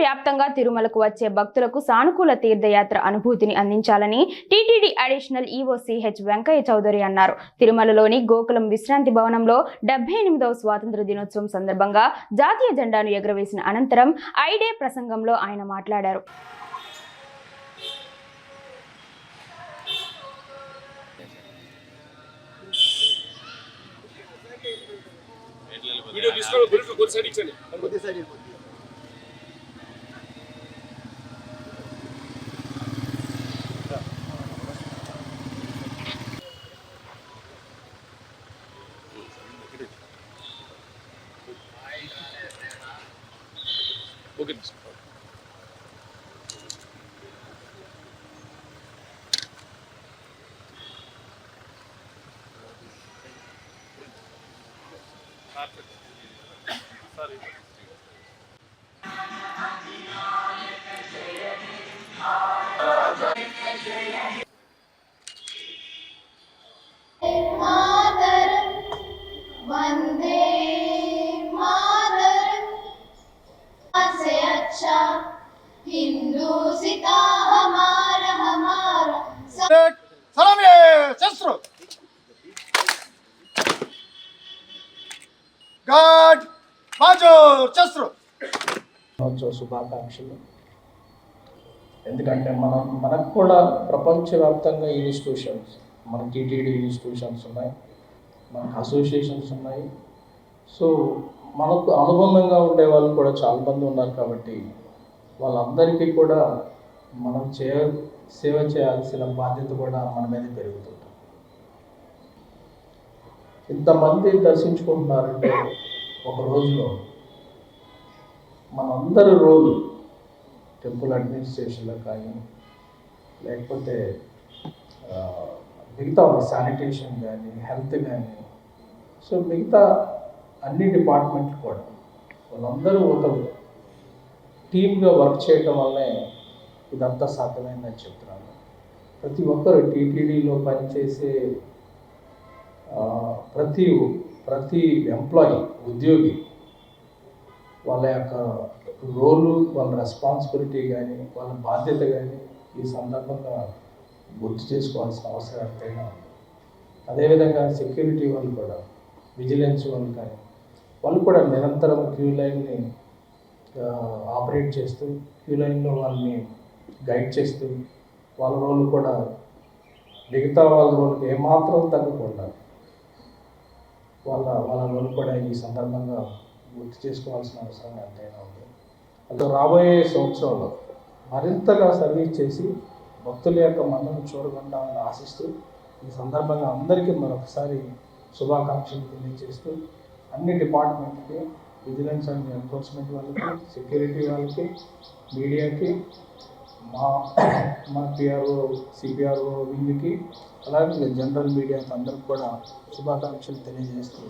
వ్యాప్తంగా తిరుమలకు వచ్చే భక్తులకు సానుకూల తీర్థయాత్ర అనుభూతిని అందించాలని TTD additional EO CH Venkaiah Chowdary అన్నారు. తిరుమలలోని గోకులం విశ్రాంతి భవనంలో డెబ్బై ఎనిమిదవ స్వాతంత్ర దినోత్సవం సందర్భంగా జాతీయ జెండాను ఎగురవేసిన అనంతరం ఐడే ప్రసంగంలో ఆయన మాట్లాడారు. వీడియో తీసుకోవాలి గురికి గురి సైడ్ ఇచ్చండి కొద్ది side Look at this. Perfect. Sorry. सिता हमारा हमारा सब సలామే శస్త్రు గాడ్ బాజోర్ శస్త్రు దినోత్సవ శుభాకాంక్షలు ఎందుకంటే మనం మనకు కూడా ప్రపంచవ్యాప్తంగా ఇన్స్టిట్యూషన్స్ మన టీటీడీ ఇన్స్టిట్యూషన్స్ ఉన్నాయి మనకు అసోసియేషన్స్ ఉన్నాయి సో మనకు అనుబంధంగా ఉండే వాళ్ళు కూడా చాలా మంది ఉన్నారు కాబట్టి వాళ్ళందరికీ కూడా మనం చేయ సేవ చేయాల్సిన బాధ్యత కూడా మన మీద పెరుగుతుంది. ఇంతమంది దర్శించుకుంటున్నారంటే ఒక రోజులో మనందరి రోలు టెంపుల్ అడ్మినిస్ట్రేషన్లో కానీ లేకపోతే మిగతా శానిటేషన్ కానీ హెల్త్ కానీ సో మిగతా అన్ని డిపార్ట్మెంట్లు కూడా వాళ్ళందరూ ఒక టీమ్గా వర్క్ చేయటం వల్లే ఇదంతా సాధ్యమైందని చెప్తున్నాను. ప్రతి ఒక్కరు టీటీడీలో పనిచేసే ప్రతి ప్రతి ఎంప్లాయీ ఉద్యోగి వాళ్ళ యొక్క రోలు వాళ్ళ రెస్పాన్సిబిలిటీ కానీ వాళ్ళ బాధ్యత కానీ ఈ సందర్భంగా గుర్తు చేసుకోవాల్సిన అవసరం ఎంతైనా ఉంది. అదేవిధంగా సెక్యూరిటీ వాళ్ళు కూడా విజిలెన్స్ వాళ్ళు కానీ వాళ్ళు కూడా నిరంతరం క్యూ లైన్ని ఆపరేట్ చేస్తూ క్యూ లైన్లో వాళ్ళని గైడ్ చేస్తూ వాళ్ళ రోల్ కూడా మిగతా వాళ్ళ రోల్కి ఏమాత్రం తగ్గకుండా వాళ్ళ వాళ్ళ రోల్ కూడా ఈ సందర్భంగా గుర్తు చేసుకోవాల్సిన అవసరం ఎంతైనా ఉంది. అలా రాబోయే సంవత్సరంలో మరింతగా సర్వీస్ చేసి భక్తుల యొక్క మన్నను చూడకుండా ఆశిస్తూ ఈ సందర్భంగా అందరికీ మరొకసారి శుభాకాంక్షలు తెలియజేస్తూ అన్ని డిపార్ట్మెంట్కి విజిలెన్స్ అండ్ ఎన్ఫోర్స్మెంట్ వాళ్ళకి సెక్యూరిటీ వాళ్ళకి మీడియాకి మా మా పిఆర్ఓ సిపిఆర్ఓ వీళ్ళకి అలాగే జనరల్ మీడియాకి అందరికి కూడా శుభాకాంక్షలు తెలియజేస్తూ